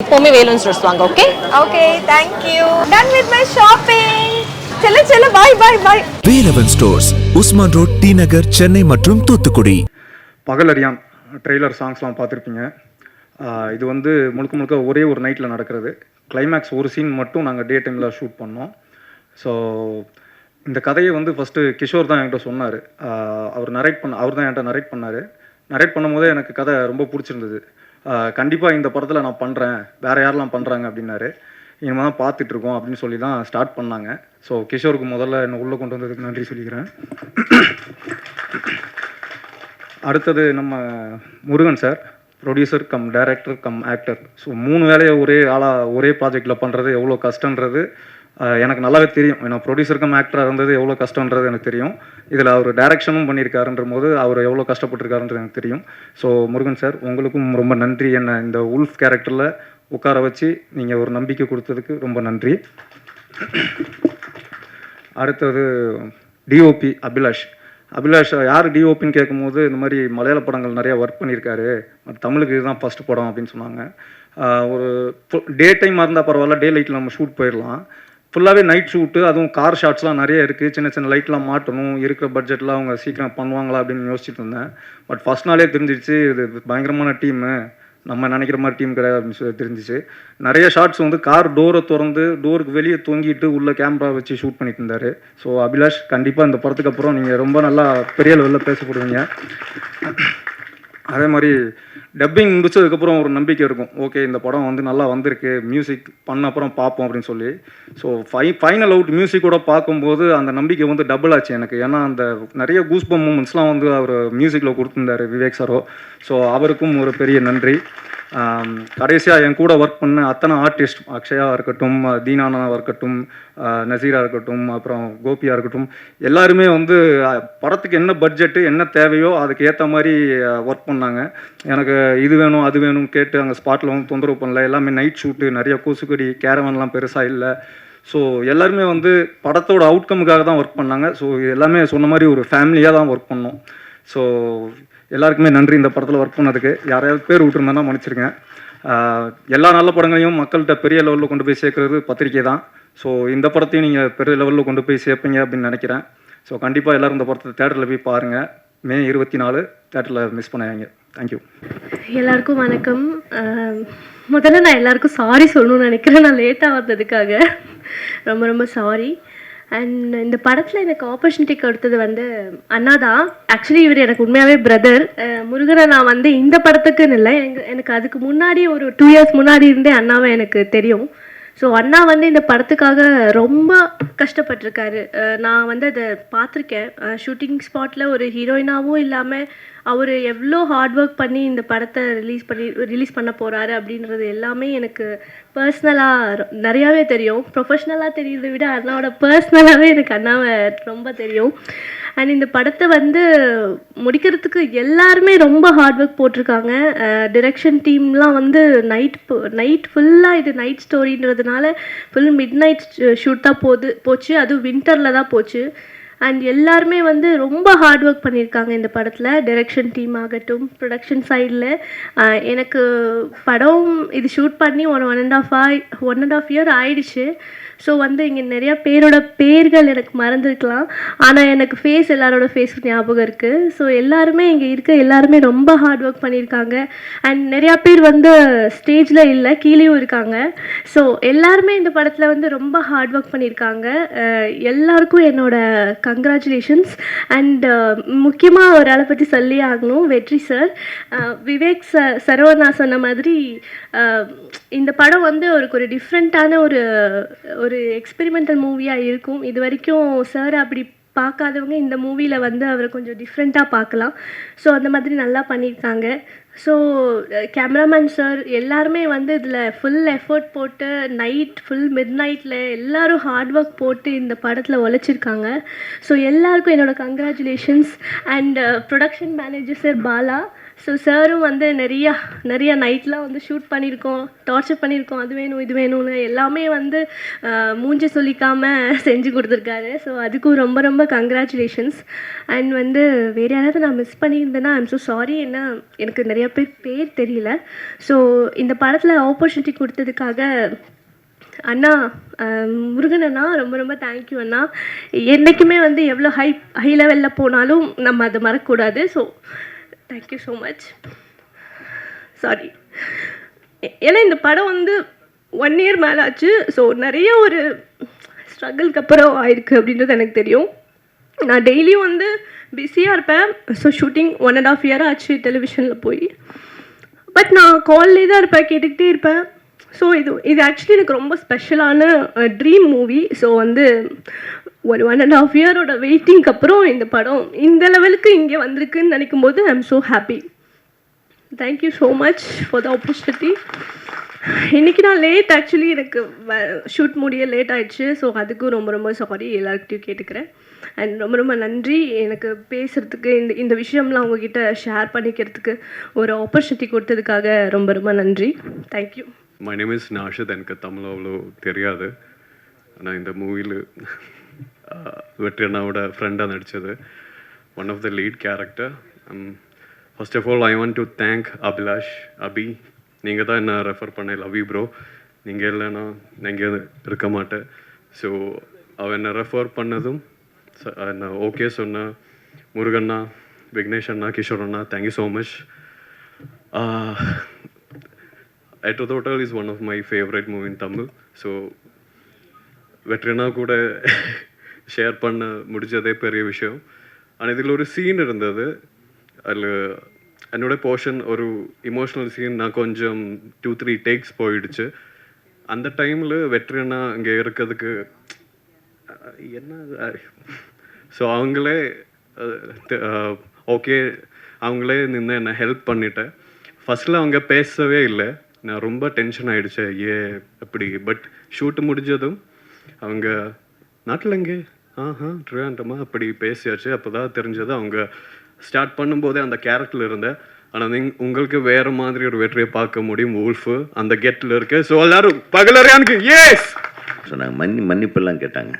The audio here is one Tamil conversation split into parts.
எப்போவுமே வேலூன் ஸ்டோர்ஸ் வாங்க okay okay thank you done with my shopping செல்ல செல்ல bye bye bye Velavan stores Usman road T Nagar Chennai மற்றும் தூத்துக்குடி. பகலறியான் ட்ரெய்லர் சாங்ஸ்லாம் பார்த்துருப்பீங்க. இது வந்து முழுக்க முழுக்க ஒரே ஒரு நைட்டில் நடக்கிறது. கிளைமேக்ஸ் ஒரு சீன் மட்டும் நாங்கள் டே டைமில் ஷூட் பண்ணோம். ஸோ இந்த கதையை வந்து ஃபஸ்ட்டு கிஷோர் தான் என்கிட்ட சொன்னார். அவர் நரேட் பண்ண அவர் தான் என்கிட்ட நரேட் பண்ணார். நரேட் பண்ணும்போதே எனக்கு கதை ரொம்ப பிடிச்சிருந்தது. கண்டிப்பாக இந்த படத்தில் நான் பண்ணுறேன் வேறு யாரெல்லாம் பண்ணுறாங்க அப்படின்னாரு. இனிமேல் தான் பார்த்துட்ருக்கோம் அப்படின்னு சொல்லி தான் ஸ்டார்ட் பண்ணாங்க. ஸோ கிஷோருக்கு முதல்ல என்னை உள்ளே கொண்டு வந்ததுக்கு நன்றி சொல்லிக்கிறேன். அடுத்தது நம்ம Murugan sir. Producer cum director cum actor so மூணு வேலையை ஒரே ஆளாக ஒரே ப்ராஜெக்டில் பண்ணுறது எவ்வளோ கஷ்டன்றது எனக்கு நல்லாவே தெரியும். ஏன்னா ப்ரொடியூசருக்கும் ஆக்டராக இருந்தது எவ்வளோ கஷ்டன்றது எனக்கு தெரியும். இதில் அவர் டைரக்ஷனும் பண்ணியிருக்காருன்ற போது அவர் எவ்வளோ கஷ்டப்பட்டிருக்காருன்றது எனக்கு தெரியும். ஸோ முருகன் சார் உங்களுக்கும் ரொம்ப நன்றி. என்ன இந்த உல்ஃப் கேரக்டரில் உட்கார வச்சு நீங்கள் ஒரு நம்பிக்கை கொடுத்ததுக்கு ரொம்ப நன்றி. அடுத்தது டிஓபி அபிலாஷ். அபிலாஷ் யார் டிஓபின்னு கேட்கும்போது இந்த மாதிரி மலையாள படங்கள் நிறையா ஒர்க் பண்ணியிருக்காரு. தமிழுக்கு இதுதான் ஃபஸ்ட் படம் அப்படின்னு சொன்னாங்க. ஒரு டே டைமாக இருந்தால் பரவாயில்ல டே லைட்டில் நம்ம ஷூட் போயிடலாம். ஃபுல்லாகவே நைட் ஷூட்டு அதுவும் கார் ஷாட்ஸ்லாம் நிறைய இருக்குது சின்ன சின்ன லைட்லாம் மாட்டணும். இருக்கிற பட்ஜெட்டில் அவங்க சீக்கிரம் பண்ணுவாங்களா அப்படின்னு யோசிச்சுட்டு இருந்தேன். பட் ஃபஸ்ட் நாளே தெரிஞ்சிடுச்சு இது பயங்கரமான டீமு நம்ம நினைக்கிற மாதிரி டீம் கிடையாது அப்படின்னு சொல்லி தெரிஞ்சிச்சு. நிறைய ஷாட்ஸ் வந்து கார் டோரை திறந்து டோருக்கு வெளியே தொங்கிட்டு உள்ள கேமரா வச்சு ஷூட் பண்ணிட்டு இருந்தார். ஸோ அபிலாஷ் கண்டிப்பாக இந்த படத்துக்கு அப்புறம் நீங்கள் ரொம்ப நல்லா பெரிய லெவலில் பேசப்படுவீங்க. அதே மாதிரி டப்பிங் முடிச்சதுக்கப்புறம் ஒரு நம்பிக்கை இருக்கும். ஓகே இந்த படம் வந்து நல்லா வந்திருக்கு மியூசிக் பண்ண அப்புறம் பார்ப்போம் அப்படின்னு சொல்லி. ஸோ ஃபை ஃபைனல் அவுட் மியூசிக்கோட பார்க்கும்போது அந்த நம்பிக்கை வந்து டபுள் ஆச்சு எனக்கு. ஏன்னா அந்த நிறைய கூஸ்பம் மூமெண்ட்ஸ்லாம் வந்து அவர் மியூசிக்கில் கொடுத்துருந்தாரு விவேக் சாரோ ஸோ அவருக்கும் ஒரு பெரிய நன்றி. கடைசியாக என் கூட ஒர்க் பண்ண அத்தனை ஆர்டிஸ்ட் அக்ஷயா இருக்கட்டும் தீனானா இருக்கட்டும் நசீராக நசீரா இருக்கட்டும் அப்புறம் கோபியா இருக்கட்டும் எல்லாருமே வந்து படத்துக்கு என்ன பட்ஜெட்டு என்ன தேவையோ அதுக்கு ஏற்ற மாதிரி ஒர்க் பண்ணாங்க. எனக்கு இது வேணும் அது வேணும் கேட்டு அங்கே ஸ்பாட்டில் வந்து தொந்தரவு பண்ணல. எல்லாமே நைட் ஷூட்டு நிறைய கூசுக்கடி கேரவன்லாம் பெருசாக இல்லை. ஸோ எல்லாருமே வந்து படத்தோட அவுட்கமுக்காக தான் ஒர்க் பண்ணாங்க. ஸோ எல்லாமே சொன்ன மாதிரி ஒரு ஃபேமிலியாக தான் ஒர்க் பண்ணோம். ஸோ எல்லாருக்குமே நன்றி. இந்த படத்தில் ஒர்க் பண்ணதுக்கு. யாரையாவது பேர் விட்டுருந்தேன்னா மன்னிச்சிருக்கேன் எல்லா நல்ல படங்களையும் மக்கள்கிட்ட பெரிய லெவலில் கொண்டு போய் சேர்க்கறது பத்திரிக்கை தான். ஸோ இந்த படத்தையும் நீங்கள் பெரிய லெவலில் கொண்டு போய் சேர்ப்பீங்க அப்படின்னு நினைக்கிறேன். ஸோ கண்டிப்பாக எல்லோரும் இந்த படத்தை தேட்டரில் போய் பாருங்கள் மே இருபத்தி நாலு தேட்டரில் மிஸ் பண்ணாங்க தேங்க்யூ எல்லாருக்கும் வணக்கம். முதல்ல நான் எல்லாருக்கும் சாரி சொல்லணும்னு நினைக்கிறேன். நான் லேட்டாக வந்ததுக்காக. ரொம்ப ரொம்ப சாரி அண்ட் இந்த படத்தில் எனக்கு ஆப்பர்ச்சுனிட்டி கொடுத்தது வந்து அண்ணா தான் ஆக்சுவலி இவர் எனக்கு உண்மையாகவே பிரதர் முருகனை நான் வந்து இந்த படத்துக்குன்னு இல்லை. எனக்கு எனக்கு அதுக்கு முன்னாடி ஒரு டூ இயர்ஸ் முன்னாடி இருந்தே அண்ணாவை எனக்கு தெரியும். ஸோ அண்ணா வந்து இந்த படத்துக்காக ரொம்ப கஷ்டப்பட்டிருக்காரு. நான் வந்து அதை பார்த்துருக்கேன். ஷூட்டிங் ஸ்பாட்டில் ஒரு ஹீரோயினாகவும் இல்லாமல் அவர் எவ்வளோ ஹார்ட் ஒர்க் பண்ணி இந்த படத்தை ரிலீஸ் பண்ணி ரிலீஸ் பண்ண போகிறாரு அப்படின்றது எல்லாமே எனக்கு பர்சனலாக நிறையாவே தெரியும். ப்ரொஃபஷ்னலாக தெரியுறதை விட அண்ணாவோட பர்சனலாகவே எனக்கு அண்ணாவை ரொம்ப தெரியும். அண்ட் இந்த படத்தை வந்து முடிக்கிறதுக்கு எல்லாருமே ரொம்ப ஹார்ட் ஒர்க் போட்டிருக்காங்க. டிரெக்ஷன் டீம்லாம் வந்து நைட் நைட் ஃபுல்லாக இது நைட் ஸ்டோரின்றதுனால ஃபுல் மிட் நைட் ஷூட் தான் போகுது போச்சு. அதுவும் வின்டரில் தான் போச்சு. அண்ட் எல்லாருமே வந்து ரொம்ப ஹார்ட் ஒர்க் பண்ணியிருக்காங்க இந்த படத்தில். டைரக்ஷன் டீம் ஆகட்டும் ப்ரொடக்ஷன் சைடில் எனக்கு படம் இது ஷூட் பண்ணி ஒரு ஒன் அண்ட் ஆஃப் ஆய் ஒன் அண்ட் ஆஃப் இயர் ஆயிடுச்சு. ஸோ வந்து இங்கே நிறையா பேரோட பேர்கள் எனக்கு மறந்துருக்கலாம். ஆனால் எனக்கு ஃபேஸ் எல்லாரோட ஃபேஸ் ஞாபகம் இருக்குது ஸோ எல்லாருமே இங்கே இருக்க எல்லாருமே ரொம்ப ஹார்ட் ஒர்க் பண்ணியிருக்காங்க. அண்ட் நிறையா பேர் வந்து ஸ்டேஜில் இல்லை கீழேயும் இருக்காங்க. ஸோ எல்லாருமே இந்த படத்தில் வந்து ரொம்ப ஹார்ட் ஒர்க் பண்ணியிருக்காங்க. எல்லாருக்கும் என்னோட கங்க்ராச்சுலேஷன்ஸ் அண்ட் முக்கியமாக ஒரு ஆளை பற்றி சொல்லி ஆகணும். வெற்றி சார் விவேக் ச சரவணா சொன்ன மாதிரி இந்த படம் வந்து ஒரு ஒரு டிஃப்ரெண்ட்டான ஒரு ஒரு எக்ஸ்பெரிமெண்டல் மூவியாக இருக்கும். இது வரைக்கும் சார் அப்படி பார்க்காதவங்க இந்த மூவியில் வந்து அவரை கொஞ்சம் டிஃப்ரெண்ட்டாக பார்க்கலாம். ஸோ அந்த மாதிரி நல்லா பண்ணியிருக்காங்க. ஸோ கேமராமேன் சார் எல்லாருமே வந்து இதில் ஃபுல் எஃபர்ட் போட்டு நைட் ஃபுல் மிட் நைட்டில் எல்லாரும் ஹார்ட் ஒர்க் போட்டு இந்த படத்தில் உழைச்சிருக்காங்க. ஸோ எல்லாருக்கும் என்னோட congratulations and production manager sir Bala so சாரும் வந்து நிறையா நிறையா நைட்லாம் வந்து ஷூட் பண்ணியிருக்கோம் டார்ச்சர் பண்ணியிருக்கோம். அது வேணும் இது வேணும்னு எல்லாமே வந்து மூஞ்சி சொல்லிக்காம செஞ்சு கொடுத்துருக்காரு. ஸோ அதுக்கும் ரொம்ப ரொம்ப கங்க்ராச்சுலேஷன்ஸ் அண்ட் வந்து வேறு யாராவது நான் மிஸ் பண்ணியிருந்தேன்னா ஐம் ஸோ சாரி ஏன்னா எனக்கு நிறைய பேர் பேர் தெரியல. ஸோ இந்த படத்தில் ஆப்பர்ச்சுனிட்டி கொடுத்ததுக்காக அண்ணா முருகன் அண்ணா ரொம்ப ரொம்ப தேங்க்யூ அண்ணா. என்றைக்குமே வந்து எவ்வளோ ஹை ஹை லெவலில் போனாலும் நம்ம அதை மறக்கக்கூடாது. So thank you so much sorry ஏன்னா இந்த படம் வந்து ஒன் இயர் மேலே ஆச்சு ஸோ நிறைய ஒரு ஸ்ட்ரகிள்க்கு அப்புறம் ஆயிருக்கு அப்படின்றது எனக்கு தெரியும். நான் டெய்லியும் வந்து பிஸியாக இருப்பேன். So shooting one and half year ஆச்சு டெலிவிஷனில் போய். பட் நான் கால்லே தான் இருப்பேன் கேட்டுக்கிட்டே இருப்பேன். ஸோ இது இது ஆக்சுவலி எனக்கு ரொம்ப ஸ்பெஷலான ட்ரீம் மூவி ஸோ வந்து ஒரு ஒன் அண்ட் ஆஃப் இயரோட வெயிட்டிங்க்கு அப்புறம் இந்த படம் இந்த லெவலுக்கு இங்கே வந்திருக்குன்னு நினைக்கும் போது I am so happy thank you so much for the opportunity இன்றைக்கி நான் லேட் ஆக்சுவலி எனக்கு ஷூட் முடிய லேட் ஆகிடுச்சு ஸோ அதுக்கும் ரொம்ப ரொம்ப சாரி எல்லாருக்கிட்டையும் கேட்டுக்கிறேன். அண்ட் ரொம்ப ரொம்ப நன்றி. எனக்கு பேசுகிறதுக்கு இந்த இந்த விஷயம்லாம் உங்ககிட்ட ஷேர் பண்ணிக்கிறதுக்கு ஒரு ஆப்பர்ச்சுனிட்டி கொடுத்ததுக்காக ரொம்ப ரொம்ப நன்றி. Thank you my name is Nashath எனக்கு தமிழ் அவ்வளோ தெரியாது. ஆனால் இந்த மூவியில் வெற்றி அண்ணாவோட ஃப்ரெண்டாக நடித்தது one of the lead character first of all I want to thank Abhilash Abhi நீங்கள் தான் என்ன ரெஃபர் பண்ண லவ் யூ ப்ரோ நீங்கள் இல்லைன்னா நான் இங்கே இருக்க மாட்டேன். ஸோ அவன் என்னை ரெஃபர் பண்ணதும் என்ன ஓகே சொன்ன முருகண்ணா விக்னேஷ் அண்ணா கிஷோர் அண்ணா thank you so much At தோட்டல் is one of my favourite favorite movie in Tamil. வெட்ரினா கூட ஷேர் பண்ண முடிஞ்சதே பெரிய விஷயம். ஆனால் இதில் ஒரு சீன் இருந்தது. அதில் என்னோட போர்ஷன் ஒரு இமோஷ்னல் சீன் நான் கொஞ்சம் டூ த்ரீ டேக்ஸ் போயிடுச்சு. அந்த டைமில் வெற்றினா இங்கே இருக்கிறதுக்கு என்ன ஸோ அவங்களே ஓகே அவங்களே நின்று என்னை ஹெல்ப் பண்ணிட்டேன். ஃபஸ்ட்டில் அவங்க பேசவே இல்லை. நான் ரொம்ப டென்ஷன் ஆகிடுச்சேன் ஏ அப்படி பட் ஷூட் முடிஞ்சதும் அவங்க நாட்டில் எங்கே? ஆஹா ட்ரிவாண்டமாக அப்படி பேசியாச்சு. அப்போ தான் தெரிஞ்சது அவங்க ஸ்டார்ட் பண்ணும்போதே அந்த கேரக்டரில் இருந்தேன் ஆனால் நீங்க உங்களுக்கு வேற மாதிரி ஒரு வெற்றியை பார்க்க முடியும் ஊல்ஃபு அந்த கெட்டில் இருக்கு. ஸோ எல்லாரும் பகலறையானுக்கு ஏஸ் சொன்னாங்க மன்னி மன்னிப்பெல்லாம் கேட்டாங்க.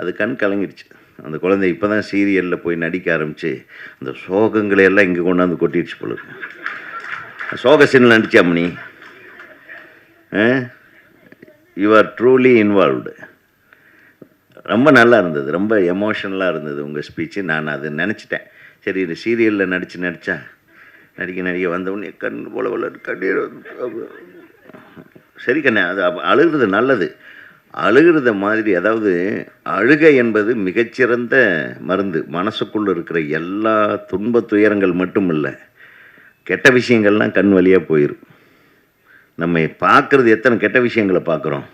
அது கண் கலங்கிடுச்சு. அந்த குழந்தை இப்போ தான் சீரியலில் போய் நடிக்க ஆரம்பித்து அந்த சோகங்களை எல்லாம் இங்கே கொண்டாந்து கொட்டிடுச்சு போல சோக சீனில் நடிச்சாமணி யூ ஆர் ட்ரூலி இன்வால்வ்டு ரொம்ப நல்லா இருந்தது. ரொம்ப எமோஷனலாக இருந்தது உங்கள் ஸ்பீச்சு நான் அது நினச்சிட்டேன். சரி இந்த சீரியலில் நடித்து நடித்தா நடிக்க நடிக்க வந்தவுடனே கண் போல போல கண்ணீர் சரி கண்ணே அது அழுகிறது நல்லது. அழுகிறத மாதிரி அதாவது அழுகை என்பது மிகச்சிறந்த மருந்து. மனசுக்குள்ளே இருக்கிற எல்லா துன்ப துயரங்கள் மட்டும் இல்லை கெட்ட விஷயங்கள்லாம் கண் வழியாக போயிடும் நம்ம பார்க்குறது எத்தனை கெட்ட விஷயங்களை பார்க்குறோம்?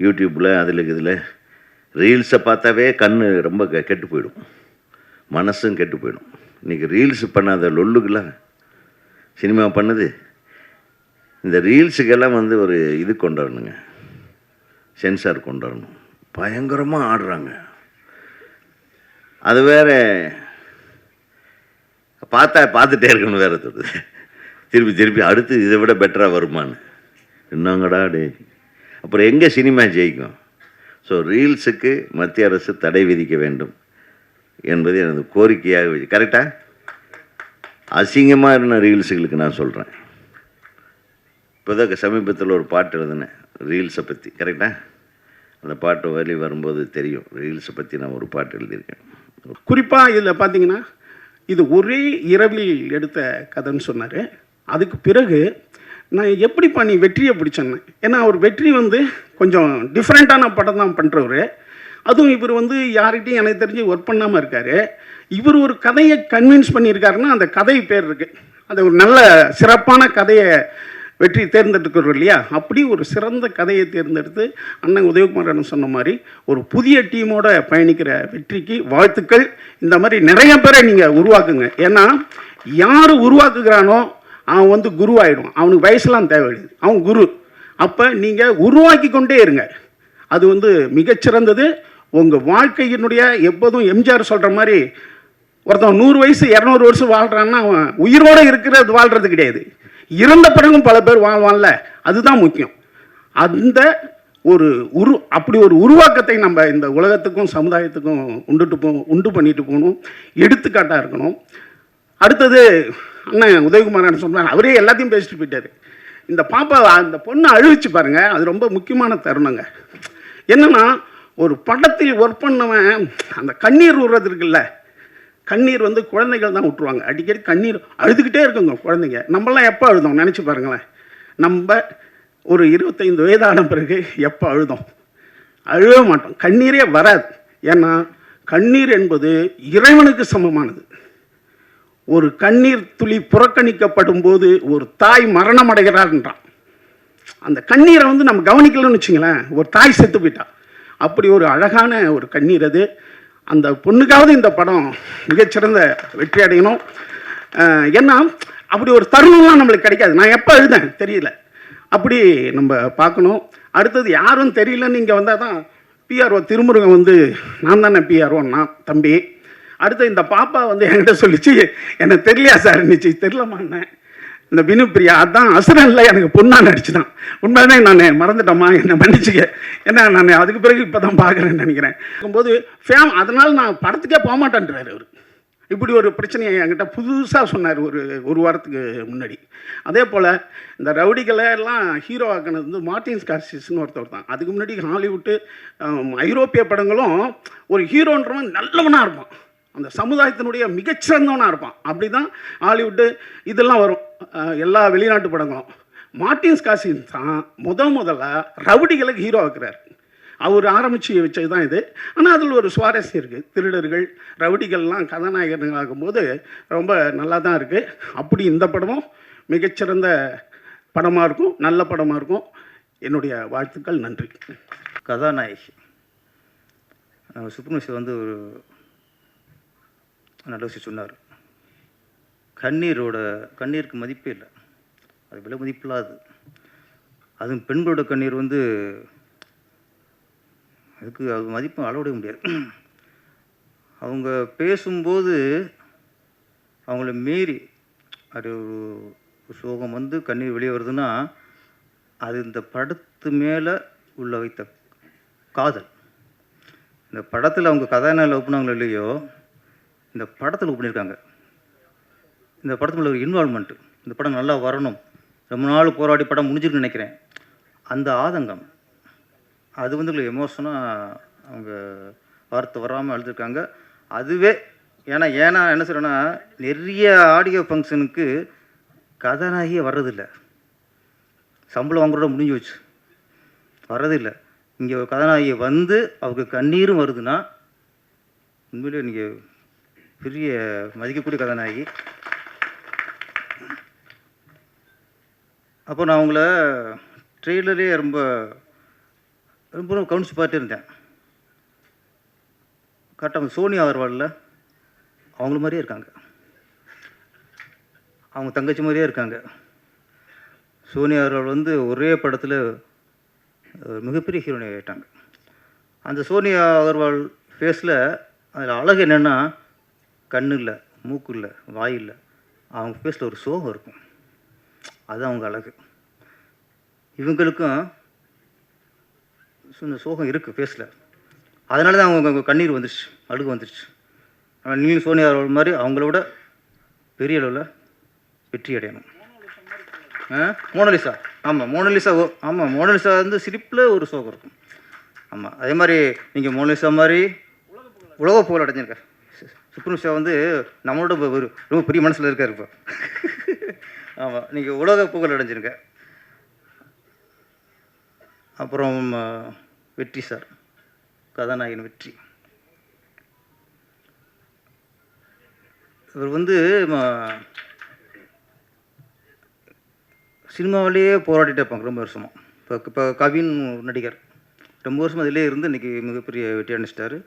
யூடியூப்பில் அதில் இதில். ரீல்ஸை பார்த்தாவே கண் ரொம்ப கெ- கெட்டு போயிடும். மனசும் கெட்டு போயிடும். இன்றைக்கி ரீல்ஸ் பண்ணாத லொல்லுக்கெல்லாம் சினிமா பண்ணுது? இந்த ரீல்ஸுக்கெல்லாம் வந்து ஒரு இது கொண்டாடணுங்க. சென்சார் கொண்டாடணும். பயங்கரமாக ஆடுறாங்க. அது வேற பார்த்தா பார்த்துட்டே இருக்கணும் வேற தோணுது திருப்பி திருப்பி அடுத்து இதை விட பெட்டராக வருமான்னு. என்னங்கடா டே அப்புறம் எங்கே சினிமா ஜெயிக்கும்? ஸோ ரீல்ஸுக்கு மத்திய அரசு தடை விதிக்க வேண்டும் என்பது எனது கோரிக்கையாக கரெக்டாக அசிங்கமாக இருந்த ரீல்ஸுகளுக்கு நான் சொல்கிறேன் இப்போதான் சமீபத்தில் ஒரு பாட்டு எழுதினேன் ரீல்ஸை பற்றி கரெக்டாக அந்த பாட்டு வழி வரும்போது தெரியும். ரீல்ஸை பற்றி நான் ஒரு பாட்டு எழுதியிருக்கேன். குறிப்பாக இதில் பார்த்தீங்கன்னா இது ஒரே இரவில் எடுத்த கதைன்னு சொன்னார். அதுக்கு பிறகு நான் எப்படி பண்ணி வெற்றியை பிடிச்சேன்னு. ஏன்னா அவர் வெற்றி வந்து கொஞ்சம் டிஃப்ரெண்ட்டான படம் தான் பண்ணுறவர் அதுவும் இவர் வந்து யார்கிட்டையும் எனக்கு தெரிஞ்சு ஒர்க் பண்ணாமல் இருக்கார். இவர் ஒரு கதையை கன்வின்ஸ் பண்ணியிருக்காருன்னா அந்த கதை பேர் இருக்குது அது ஒரு நல்ல சிறப்பான கதையை வெற்றி தேர்ந்தெடுக்கிறோம் இல்லையா? அப்படி ஒரு சிறந்த கதையை தேர்ந்தெடுத்து அண்ணன் உதயகுமாரன் சொன்ன மாதிரி ஒரு புதிய டீமோட பயணிக்கிற வெற்றிக்கு வாழ்த்துக்கள். இந்த மாதிரி நிறைய பேரை நீங்கள் உருவாக்குங்க. ஏன்னா யார் உருவாக்குகிறானோ அவன் வந்து குருவாயிடும் அவனுக்கு வயசுலாம் தேவையில்லை. அவன் குரு. அப்போ நீங்கள் உருவாக்கி கொண்டே இருங்க. அது வந்து மிகச்சிறந்தது. உங்கள் வாழ்க்கையினுடைய எப்போதும் எம்ஜிஆர் சொல்கிற மாதிரி ஒருத்தன் நூறு வயசு இரநூறு வருஷம் வாழ்கிறான்னா அவன் உயிரோடு இருக்கிறது வாழ்கிறது கிடையாது. இறந்த பிறகும் பல பேர் வாழ்வான்ல. அதுதான் முக்கியம். அந்த ஒரு உரு அப்படி ஒரு உருவாக்கத்தை நம்ம இந்த உலகத்துக்கும் சமுதாயத்துக்கும் உண்டுட்டு போ உண்டு பண்ணிட்டு போகணும். எடுத்துக்காட்டாக இருக்கணும். அடுத்தது அண்ணன் உதயகுமார் சொன்னார் அவரே எல்லாத்தையும் பேசிட்டு போயிட்டார். இந்த பாப்பா அந்த பொண்ணை அழுவிச்சு பாருங்க அது ரொம்ப முக்கியமான தருணங்க. என்னன்னா ஒரு படத்தில் ஒர்க் பண்ணவன் அந்த கண்ணீர் விடுறது இருக்குல்ல கண்ணீர் வந்து குழந்தைகள் தான் விட்டுருவாங்க அடிக்கடி கண்ணீர் அழுதுகிட்டே இருக்குங்க குழந்தைங்க. நம்மளாம் எப்போ அழுதோம்? நினச்சி பாருங்களேன். நம்ம ஒரு இருபத்தைந்து வயதான பிறகு எப்போ அழுதோம்? அழுவே மாட்டோம். கண்ணீரே வராது. ஏன்னா கண்ணீர் என்பது இறைவனுக்கு சமமானது. ஒரு கண்ணீர் துளி புறக்கணிக்கப்படும் போது ஒரு தாய் மரணம் அடைகிறார்ன்றான் அந்த கண்ணீரை வந்து நம்ம கவனிக்கலன்னு வச்சுங்களேன் ஒரு தாய் செத்து போயிட்டா. அப்படி ஒரு அழகான ஒரு கண்ணீர் அது. அந்த பொண்ணுக்காவது இந்த படம் மிகச்சிறந்த வெற்றி அடையணும். ஏன்னா அப்படி ஒரு தருணம்லாம் நம்மளுக்கு கிடைக்காது. நான் எப்போ எழுதேன்? தெரியல. அப்படி நம்ம பார்க்கணும். அடுத்தது யாரும் தெரியலன்னு இங்கே வந்தால் தான் பிஆர்ஓ திருமுருகன் வந்து நான் தானே பிஆர்ஓ தம்பி. அடுத்து இந்த பாப்பா வந்து என்கிட்ட சொல்லிச்சு எனக்கு தெரியலையா சார்? இருந்துச்சு தெரிலமான்னேன் இந்த பினு பிரியா அதான் அசுரன்ல எனக்கு பொண்ணா நடிச்சுதான். உண்மையானே நான் மறந்துட்டம்மா. என்னை மன்னிச்சுக்க. ஏன்னா நான் அதுக்கு பிறகு இப்போ தான் பார்க்குறேன்னு நினைக்கிறேன். இருக்கும்போது ஃபேம் அதனால் நான் படத்துக்கே போக மாட்டேன்றார் அவர். இப்படி ஒரு பிரச்சனையை என்கிட்ட புதுசாக சொன்னார் ஒரு ஒரு வாரத்துக்கு முன்னாடி. அதே போல் இந்த ரவுடிகளை எல்லாம் ஹீரோ ஆக்கினது வந்து மார்டின் ஸ்கார்சிஸ்னு ஒருத்தர் தான். அதுக்கு முன்னாடி ஹாலிவுட்டு ஐரோப்பிய படங்களும் ஒரு ஹீரோன்றவன் நல்லவனாக இருப்பான். அந்த சமுதாயத்தினுடைய மிகச்சிறந்தவனாக இருப்பான். அப்படி தான் ஹாலிவுட்டு இதெல்லாம் வரும். எல்லா வெளிநாட்டு படங்களும். மார்டின் ஸ்காசின் தான் முத முதல்ல ரவுடிகளுக்கு ஹீரோ ஆக்குறாரு. அவர் ஆரம்பித்து வச்சது தான் இது. ஆனால் அதில் ஒரு சுவாரஸ்யம் இருக்குது திருடர்கள் ரவுடிகள்லாம் கதாநாயகர்கள் ஆகும்போது ரொம்ப நல்லா தான் இருக்குது அப்படி இந்த படமும் மிகச்சிறந்த படமாக இருக்கும். நல்ல படமாக இருக்கும். என்னுடைய வாழ்த்துக்கள். நன்றி. கதாநாயகி. நம்ம சுப்ரமணியம் வந்து ஒரு நல்ல விஷயம் சொன்னார். கண்ணீரோட கண்ணீருக்கு மதிப்பே இல்லை. அது விலை மதிப்பில்லாது. அதுவும் பெண்களோட கண்ணீர் வந்து அதுக்கு அது மதிப்பு அளவிட முடியாது. அவங்க பேசும்போது அவங்கள மீறி அது ஒரு சோகம் வந்து கண்ணீர் வெளியே வருதுன்னா அது இந்த படத்து மேலே உள்ள வைத்த காதல். இந்த படத்தில் அவங்க கதாநாயகன் லவ் பண்ணாங்களோ இல்லையோ இந்த படத்தில் பண்ணியிருக்காங்க இந்த படத்தில் ஒரு இன்வால்மெண்ட்டு இந்த படம் நல்லா வரணும். ரொம்ப நாள் போராடி படம் முடிஞ்சிருக்குன்னு நினைக்கிறேன். அந்த ஆதங்கம் அது வந்து எமோஷனாக அவங்க வார்த்தை வராமல் எழுதியிருக்காங்க அதுவே ஏன்னா ஏன்னா என்ன சொல்கிறேன்னா நிறைய ஆடியோ ஃபங்க்ஷனுக்கு கதாநாயகியே வர்றதில்லை. சம்பளம் அவங்களோட முடிஞ்சு வச்சு வர்றதில்லை. இங்கே கதாநாயகி வந்து அவருக்கு கண்ணீரும் வருதுன்னா உண்மையிலே நீங்கள் பெரிய மதிக்கக்கூடிய கதாநாயகி. அப்போ நான் அவங்கள ட்ரெய்லரே ரொம்ப ரொம்ப கவனிச்சு பார்த்துட்டு இருந்தேன். கரெக்டாக சோனியா அகர்வாலில் அவங்கள மாதிரியே இருக்காங்க. அவங்க தங்கச்சி மாதிரியே இருக்காங்க. சோனியா அகர்வால் வந்து ஒரே படத்தில் மிகப்பெரிய ஹீரோனி ஆகிட்டாங்க அந்த சோனியா அகர்வால் ஃபேஸில் அதில் அழகு என்னென்னா கண்ணு இல்லை மூக்கு இல்லை வாய் இல்லை அவங்க ஃபேஸில் ஒரு சோகம் இருக்கும். அது அவங்க அழகு. இவங்களுக்கும் இந்த சோகம் இருக்குது ஃபேஸில் அதனால தான் அவங்க கண்ணீர் வந்துடுச்சு அழுகு வந்துடுச்சு ஆனால் நீ சோனியா மாதிரி அவங்கள விட பெரிய அளவில் வெற்றி அடையணும். மோனலிசா ஆமாம் மோனலிசா ஓ ஆமாம் மோனலிசா வந்து சிரிப்பில் ஒரு சோகம் இருக்கும். ஆமாம் அதே மாதிரி நீங்கள் மோனலிசா மாதிரி உலக புகழ் சுப்ரமிஷா வந்து நம்மளோட ஒரு ரொம்ப பெரிய மனசில் இருக்கார் இப்போ. ஆமாம் நீங்கள் உலக புகழ் அடைஞ்சிருங்க. அப்புறம் வெற்றி சார் கதாநாயகன் வெற்றி. இவர் வந்து சினிமாவிலேயே போராடிட்டு இருப்பாங்க ரொம்ப வருஷமாக இப்போ இப்போ கவின் நடிகர். ரொம்ப வருஷம் அதிலே இருந்து இன்றைக்கி மிகப்பெரிய வெற்றி அடைச்சிட்டாரு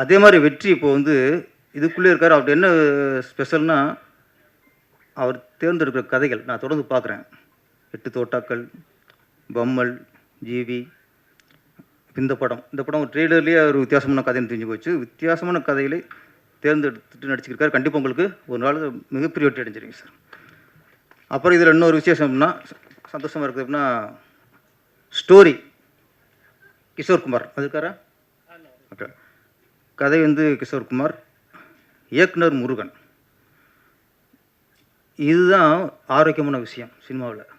அதே மாதிரி வெற்றி இப்போ வந்து இதுக்குள்ளே இருக்கார். அவர்கிட்ட என்ன ஸ்பெஷல்னா அவர் தேர்ந்தெடுக்கிற கதைகள் நான் தொடர்ந்து பார்க்குறேன். எட்டு தோட்டாக்கள் பம்மல் ஜிவி இந்த படம். இந்த படம் ஒரு ட்ரெய்லர்லேயே ஒரு வித்தியாசமான கதைன்னு தெரிஞ்சு போச்சு. வித்தியாசமான கதைகளை தேர்ந்தெடுத்துட்டு நடிச்சிருக்காரு. கண்டிப்பாக உங்களுக்கு ஒரு நாள் மிகப்பெரிய வெற்றி அடைஞ்சிருங்க சார். அப்புறம் இதில் இன்னொரு விசேஷம்னா சந்தோஷமாக இருக்குது அப்படின்னா ஸ்டோரி கிஷோர்குமார் அது இருக்காரா ஓகே கதை வந்து கிஷோர்குமார் இயக்குனர் முருகன். இதுதான் ஆரோக்கியமான விஷயம் சினிமாவில்.